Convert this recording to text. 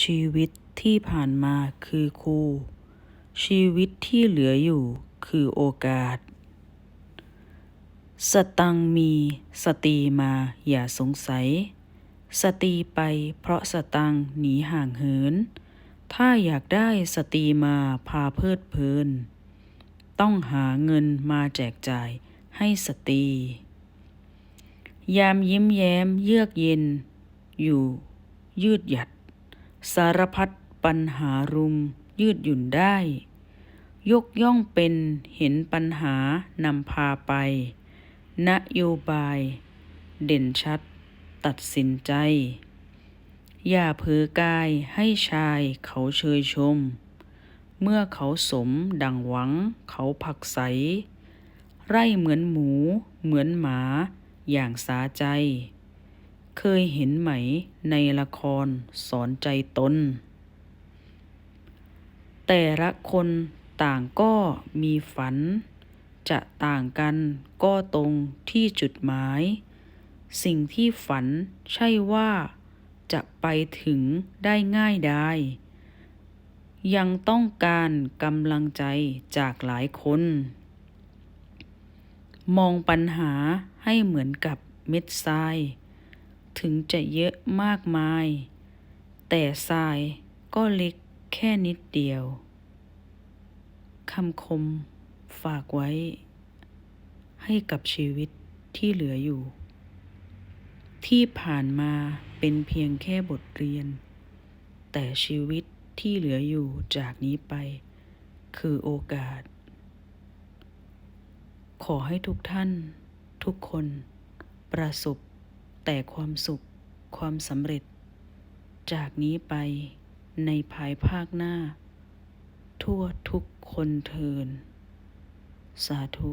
ชีวิตที่ผ่านมาคือครูชีวิตที่เหลืออยู่คือโอกาส สตังมี สตีมาอย่าสงสัย สตีไปเพราะสตังหนีห่างเหิน ถ้าอยากได้สตีมาพาเพลิดเพลิน ต้องหาเงินมาแจกจ่ายให้สตรี ยามยิ้มแย้มเยือกเย็น อยู่ยืดหยัด สารพัดปัญหารุมยืดหยุ่นได้ ยกย่องเป็นเห็นปัญหานำพาไป นโยบาย เด่นชัด ตัดสินใจ อย่าเผลอกายให้ชายเขาเชยชม เมื่อเขาสมดังหวังเขาผักใส ไร่เหมือนหมู เหมือนหมา อย่างสาใจ เคยเห็นไหมในละครสอนใจตน แต่ละคนต่างก็มีฝัน จะต่างกันก็ตรงที่จุดหมาย สิ่งที่ฝันใช่ว่าจะไปถึงได้ง่ายได้ยังต้องการกำลังใจจากหลายคน มองปัญหาให้เหมือนกับเม็ดทราย ถึงจะเยอะมากมาย แต่ทรายก็เล็กแค่นิดเดียวคำคมฝากไว้ ให้กับชีวิตที่เหลืออยู่ ที่ผ่านมาเป็นเพียงแค่บทเรียน แต่ชีวิตที่เหลืออยู่จากนี้ไป คือโอกาส ขอให้ทุกท่าน ทุกคน ประสบ แต่ความสุข ความสำเร็จ จากนี้ไปในภายภาคหน้า ทั่วทุกคนเทิน สาธุ